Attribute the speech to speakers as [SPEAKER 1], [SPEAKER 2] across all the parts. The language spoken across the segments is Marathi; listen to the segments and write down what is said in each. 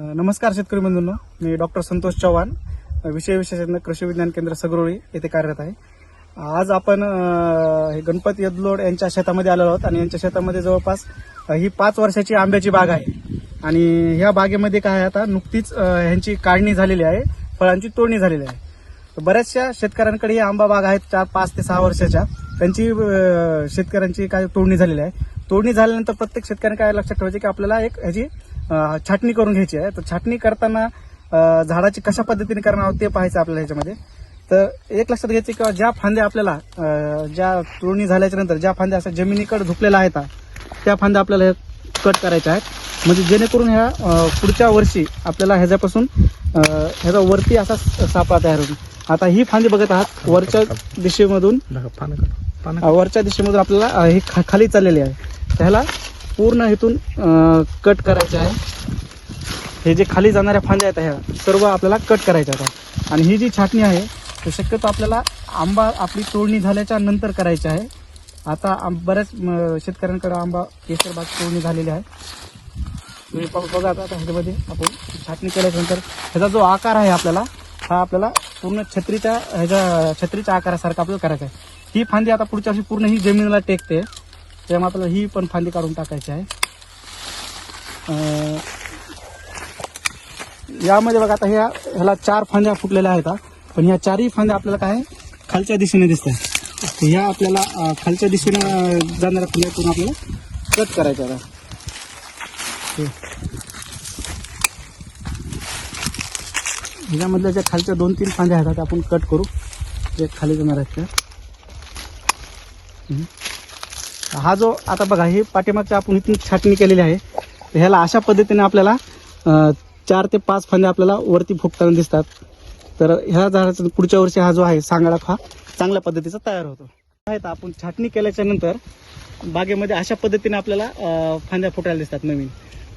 [SPEAKER 1] नमस्कार शेतकरी बंधूंनो. मी डॉक्टर संतोष चव्हाण विषय विशेषज्ञ कृषी विज्ञान केंद्र सगरोळी येथे कार्यरत आहे. आज आपण हे गणपत यदलोड यांच्या शेतामध्ये आलेलो आहोत आणि यांच्या शेतामध्ये जवळपास ही पाच वर्षाची आंब्याची बाग आहे. आणि ह्या बागेमध्ये काय आहे आता नुकतीच ह्यांची काढणी झालेली आहे फळांची तोडणी झालेली आहे. बऱ्याचशा शेतकऱ्यांकडे आंबा बाग आहेत चार पाच ते सहा वर्षाच्या. त्यांची शेतकऱ्यांची काय तोडणी झालेली आहे. तोडणी झाल्यानंतर प्रत्येक शेतकऱ्यांनी काय लक्षात ठेवायचे की आपल्याला एक ह्याची छाटणी करून घ्यायची आहे. तर छाटणी करताना झाडाची कशा पद्धतीने करणार आहोत ते पाहायचं आपल्याला ह्याच्यामध्ये तर एक लक्षात घ्यायचं किंवा ज्या फांद्या आपल्याला ज्या तोडणी झाल्याच्यानंतर ज्या फांद्या अशा जमिनीकडे झुकलेल्या आहेत त्या फांद्या आपल्याला कट करायच्या आहेत. म्हणजे जेणेकरून ह्या पुढच्या वर्षी आपल्याला ह्याच्यापासून ह्याचा वरती असा सापळा तयार होतो आता ही फांदी बघत आहात वरच्या दिशेमधून वरच्या दिशेमधून आपल्याला हे खा- खाली चाललेली आहे. त्याला पूर्ण इथून कट करायचे आहे. हे जे खाली जाणाऱ्या फांद्या आहेत ह्या सर्व आपल्याला कट करायच्या आहेत. आणि ही जी छाटणी आहे ते शक्यतो आपल्याला आंबा आपली तोडणी झाल्याच्यानंतर करायची आहे. आता बऱ्याच म, शेतकऱ्यांकडे आंबा केसरबाग तोडणी झालेली आहे. तुम्ही पाहू बघा आता ह्याच्यामध्ये आपण छाटणी केल्यानंतर ह्याचा जो आकार आहे आपल्याला हा आपल्याला पूर्ण छत्रीच्या ह्याच्या छत्रीच्या आकारासारखा आपल्याला करायचा आहे. ही फांदी आता पुढच्या वर्षी पूर्ण ही जमिनीला टेकते. त्यामुळे आपल्याला ही पण फांदी काढून टाकायची आहे. यामध्ये बघा आता ह्या ह्याला चार फांद्या फुटलेल्या आहेत पण ह्या चारही फांद्या आपल्याला काय खालच्या दिशेने दिसतात ह्या आपल्याला खालच्या दिशेने जाणाऱ्या फांद्यातून आपल्याला कट करायच्या आता ह्यामधल्या ह्याच्यामधल्या ज्या खालच्या दोन तीन फांद्या आहेत त्या आपण कट करू. जे खाली जाणार आहेत त्या. हा जो आता बघा हे पाठीमागच्या आपण इथून छाटणी केलेली आहे. ह्याला अशा पद्धतीने आपल्याला चार ते पाच फांद्या आपल्याला वरती फुगताना दिसतात. तर ह्या झाडाचा पुढच्या वर्षी हा जो आहे सांगाडा हा चांगल्या पद्धतीचा तयार होतो. आहे तर आपण छाटणी केल्याच्यानंतर बागेमध्ये अशा पद्धतीने आपल्याला फांद्या फुटायला दिसतात नवीन.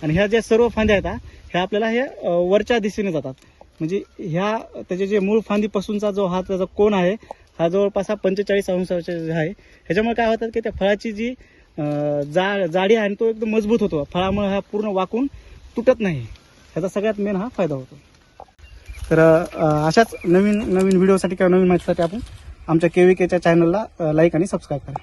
[SPEAKER 1] आणि ह्या ज्या सर्व फांद्या आहेत ह्या आपल्याला हे वरच्या दिशेने जातात. म्हणजे ह्या त्याचे जे मूळ फांदीपासूनचा जो हा त्याचा कोण आहे हा जवळपास हा पंचेचाळीस अंशाचा आहे ह्याच्यामुळे काय होतात की त्या फळाची जी जा जाडी आहे तो एकदम मजबूत होतो. फळामुळे हा पूर्ण वाकून तुटत नाही. ह्याचा सगळ्यात मेन हा फायदा होतो. तर अशाच नवीन नवीन व्हिडिओसाठी किंवा नवीन माहितीसाठी आपण आमच्या के वी केच्या चॅनलला लाईक आणि सबस्क्राईब करा.